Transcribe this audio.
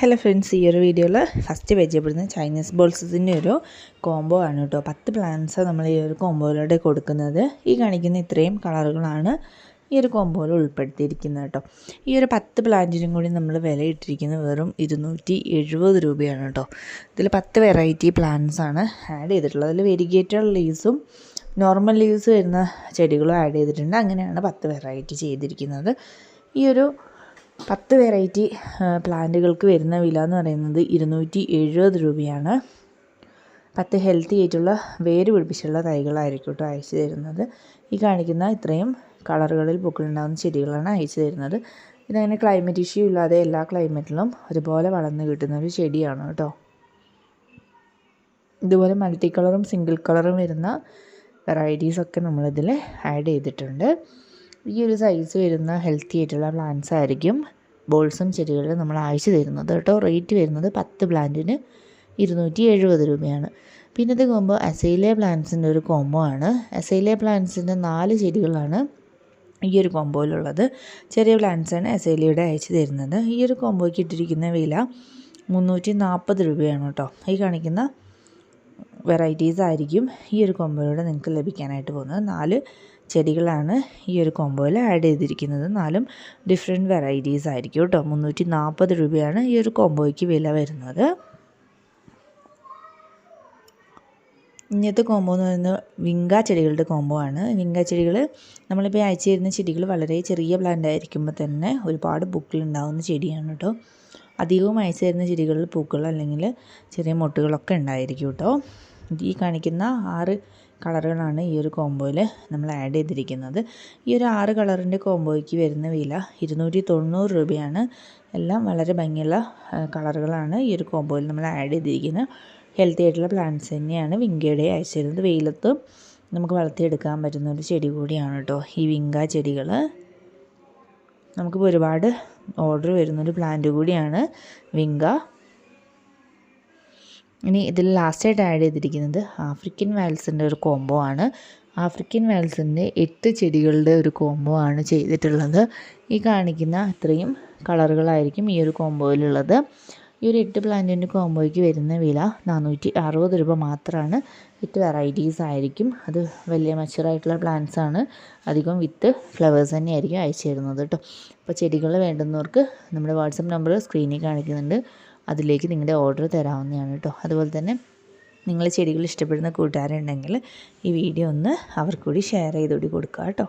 Hello friends ഈ ഒരു വീഡിയോയിൽ ഫസ്റ്റ് പരിചയപ്പെടുന്ന ചൈനീസ് ബോൾസിന്റെ ഒരു കോംബോ ആണ് കേട്ടോ പത്ത് പ്ലാന്റ്സ് നമ്മൾ ഈ ഒരു കോംബോയിലൂടെ കൊടുക്കുന്നത്. ഈ കാണിക്കുന്ന ഇത്രയും കളറുകളാണ് ഈ ഒരു കോംബോയിൽ ഉൾപ്പെടുത്തിയിരിക്കുന്നത് കേട്ടോ ഈ ഒരു പത്ത് പ്ലാന്റിനും കൂടി നമ്മൾ വില ഇട്ടിരിക്കുന്നത് വെറും ഇരുന്നൂറ്റി എഴുപത് രൂപയാണ് കേട്ടോ ഇതിൽ പത്ത് വെറൈറ്റി പ്ലാന്റ്സ് ആണ് ആഡ് ചെയ്തിട്ടുള്ളത്. അതിൽ വെരിഗേറ്റഡ് ലീവ്സും നോർമൽ ലീവ്സ് വരുന്ന ചെടികളും ആഡ് ചെയ്തിട്ടുണ്ട്. അങ്ങനെയാണ് പത്ത് വെറൈറ്റി ചെയ്തിരിക്കുന്നത്. ഈ ഒരു പത്ത് വെറൈറ്റി പ്ലാന്റുകൾക്ക് വരുന്ന വില എന്ന് പറയുന്നത് ഇരുന്നൂറ്റി എഴുപത് രൂപയാണ്. പത്ത് ഹെൽത്തി ആയിട്ടുള്ള വേര് പിടിപ്പിച്ചുള്ള തൈകളായിരിക്കും കേട്ടോ അയച്ചു തരുന്നത്. ഈ കാണിക്കുന്ന ഇത്രയും കളറുകളിൽ പൂക്കളുണ്ടാകുന്ന ചെടികളാണ് അയച്ചു തരുന്നത്. ഇതങ്ങനെ ക്ലൈമറ്റ് ഇഷ്യൂ ഇല്ലാതെ എല്ലാ ക്ലൈമറ്റിലും ഒരുപോലെ വളർന്നു കിട്ടുന്ന ഒരു ചെടിയാണ് കേട്ടോ. ഇതുപോലെ മൾട്ടി കളറും സിംഗിൾ കളറും വരുന്ന വെറൈറ്റീസൊക്കെ നമ്മളിതിൽ ആഡ് ചെയ്തിട്ടുണ്ട്. ഈ ഒരു സൈസ് വരുന്ന ഹെൽത്തി ആയിട്ടുള്ള പ്ലാന്റ്സ് ആയിരിക്കും. ബോൾസും ചെടികൾ നമ്മൾ അയച്ചു തരുന്നത് കേട്ടോ. റേറ്റ് വരുന്നത് പത്ത് പ്ലാന്റിന് ഇരുന്നൂറ്റി എഴുപത് രൂപയാണ്. പിന്നെ ഇത് കോമ്പോ അസൈലെ പ്ലാന്റ്സിന്റെ ഒരു കോംബോ ആണ്. അസൈലെ പ്ലാന്റ്സിന്റെ നാല് ചെടികളാണ് ഈ ഒരു കോമ്പോയിലുള്ളത് ചെറിയ പ്ലാന്റ്സാണ് അസൈലിയുടെ അയച്ചു തരുന്നത്. ഈ ഒരു കോംബോയ്ക്ക് ഇട്ടിരിക്കുന്ന വില മുന്നൂറ്റി നാൽപ്പത് രൂപയാണ് കേട്ടോ. ഈ കാണിക്കുന്ന വെറൈറ്റീസ് ആയിരിക്കും ഈ ഒരു കോമ്പോയിലൂടെ നിങ്ങൾക്ക് ലഭിക്കാനായിട്ട് പോകുന്നത്. നാല് ചെടികളാണ് ഈ ഒരു കോമ്പോയിൽ ആഡ് ചെയ്തിരിക്കുന്നത്. നാലും ഡിഫറെന്റ് വെറൈറ്റീസ് ആയിരിക്കും കേട്ടോ. മുന്നൂറ്റി നാൽപ്പത് രൂപയാണ് ഈ ഒരു കോമ്പോയ്ക്ക് വില വരുന്നത്. ഇന്നത്തെ കോംബോ എന്ന് പറയുന്നത് വിങ്ക ചെടികളുടെ കോമ്പോ ആണ്. വിങ്ക ചെടികൾ നമ്മളിപ്പോൾ അയച്ചു തരുന്ന ചെടികൾ വളരെ ചെറിയ പ്ലാന്റ് ആയിരിക്കുമ്പോൾ തന്നെ ഒരുപാട് പൂക്കളുണ്ടാകുന്ന ചെടിയാണ് കേട്ടോ. അധികവും അയച്ചു തരുന്ന ചെടികളിൽ പൂക്കൾ അല്ലെങ്കിൽ ചെറിയ മൊട്ടുകളൊക്കെ ഉണ്ടായിരിക്കും കേട്ടോ. ഈ കാണിക്കുന്ന ആറ് കളറുകളാണ് ഈ ഒരു കോംബോയിൽ നമ്മൾ ആഡ് ചെയ്തിരിക്കുന്നത്. ഈ ഒരു ആറ് കളറിന്റെ കോംബോയ്ക്ക് വരുന്ന വില ഇരുന്നൂറ്റി തൊണ്ണൂറ് രൂപയാണ്. എല്ലാം വളരെ ഭംഗിയുള്ള കളറുകളാണ് ഈ ഒരു കോംബോയിൽ നമ്മൾ ആഡ് ചെയ്തിരിക്കുന്നത്. ഹെൽത്തി ആയിട്ടുള്ള പ്ലാന്റ്സ് തന്നെയാണ്. വിങ്കയുടെ അയച്ചു തരുന്നത് വെയിലത്ത് നമുക്ക് വളർത്തിയെടുക്കാൻ പറ്റുന്ന ഒരു ചെടി കൂടിയാണ് കേട്ടോ ഈ വിങ്ക ചെടികൾ നമുക്കിപ്പോൾ ഒരുപാട് ഓർഡർ വരുന്നൊരു പ്ലാന്റ് കൂടിയാണ് വിങ്ക. ഇനി ഇതിൽ ലാസ്റ്റായിട്ട് ആഡ് ചെയ്തിരിക്കുന്നത് ആഫ്രിക്കൻ വാൽസിന്റെ ഒരു കോംബോ ആണ്. ആഫ്രിക്കൻ വാൽസിന്റെ എട്ട് ചെടികളുടെ ഒരു കോംബോ ആണ് ചെയ്തിട്ടുള്ളത്. ഈ കാണിക്കുന്ന അത്രയും കളറുകളായിരിക്കും ഈ ഒരു കോംബോയിലുള്ളത് ഈ ഒരു എട്ട് പ്ലാന്റിന്റെ കോംബോയ്ക്ക് വരുന്ന വില നാനൂറ്റി അറുപത് രൂപ മാത്രമാണ് വിത്ത് വെറൈറ്റീസ് ആയിരിക്കും. അത് വലിയ മച്ചുറായിട്ടുള്ള പ്ലാന്റ്സ് ആണ്. അധികം വിത്ത് ഫ്ലവേഴ്സ് തന്നെയായിരിക്കും അയച്ചു തരുന്നത് കേട്ടോ. അപ്പോൾ ചെടികൾ വേണ്ടുന്നവർക്ക് നമ്മുടെ വാട്സപ്പ് നമ്പർ സ്ക്രീനിൽ കാണിക്കുന്നുണ്ട്. അതിലേക്ക് നിങ്ങളുടെ ഓർഡർ തരാവുന്നതാണ് കേട്ടോ അതുപോലെ തന്നെ നിങ്ങൾ ചെടികൾ ഇഷ്ടപ്പെടുന്ന കൂട്ടുകാരുണ്ടെങ്കിൽ ഈ വീഡിയോ ഒന്ന് അവർക്കൂടി ഷെയർ ചെയ്തുകൂടി കൊടുക്കുക കേട്ടോ